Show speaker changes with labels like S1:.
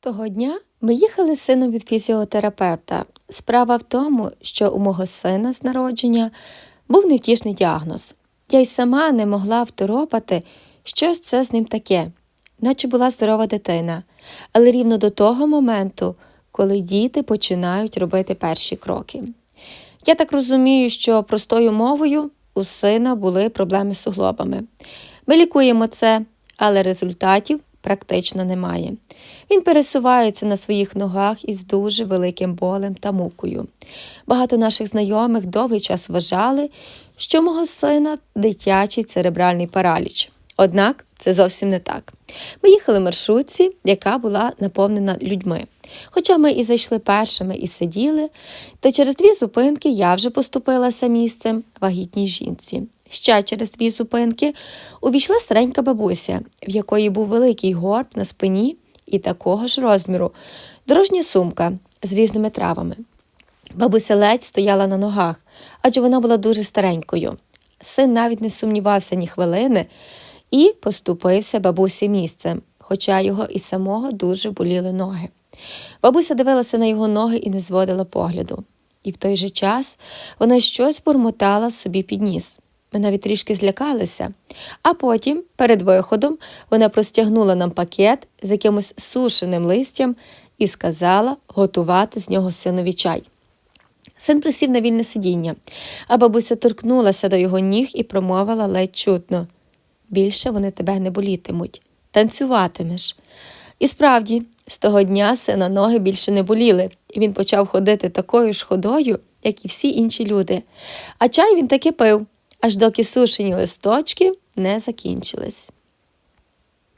S1: Того дня ми їхали з сином від фізіотерапевта. Справа в тому, що у мого сина з народження був невтішний діагноз. Я й сама не могла второпати, що ж це з ним таке, наче була здорова дитина, але рівно до того моменту, коли діти починають робити перші кроки. Я так розумію, що простою мовою у сина були проблеми з суглобами. Ми лікуємо це, але результатів практично немає. Він пересувається на своїх ногах із дуже великим болем та мукою. Багато наших знайомих довгий час вважали, що мого сина дитячий церебральний параліч. Однак це зовсім не так. Ми їхали в маршрутці, яка була наповнена людьми. Хоча ми і зайшли першими і сиділи, та через дві зупинки я вже поступилася місцем вагітній жінці. Ще через дві зупинки увійшла старенька бабуся, в якої був великий горб на спині і такого ж розміру, дорожня сумка з різними травами. Бабуся ледь стояла на ногах, адже вона була дуже старенькою. Син навіть не сумнівався ні хвилини і поступився бабусі місцем, хоча його і самого дуже боліли ноги. Бабуся дивилася на його ноги і не зводила погляду. І в той же час вона щось бурмотала собі під ніс. Ми навіть трішки злякалися. А потім, перед виходом, вона простягнула нам пакет з якимось сушеним листям і сказала готувати з нього синові чай. Син присів на вільне сидіння, а бабуся торкнулася до його ніг і промовила ледь чутно більше вони тебе не болітимуть, танцюватимеш. І справді, з того дня сина ноги більше не боліли, і він почав ходити такою ж ходою, як і всі інші люди. А чай він таки пив, аж доки сушені листочки не закінчились.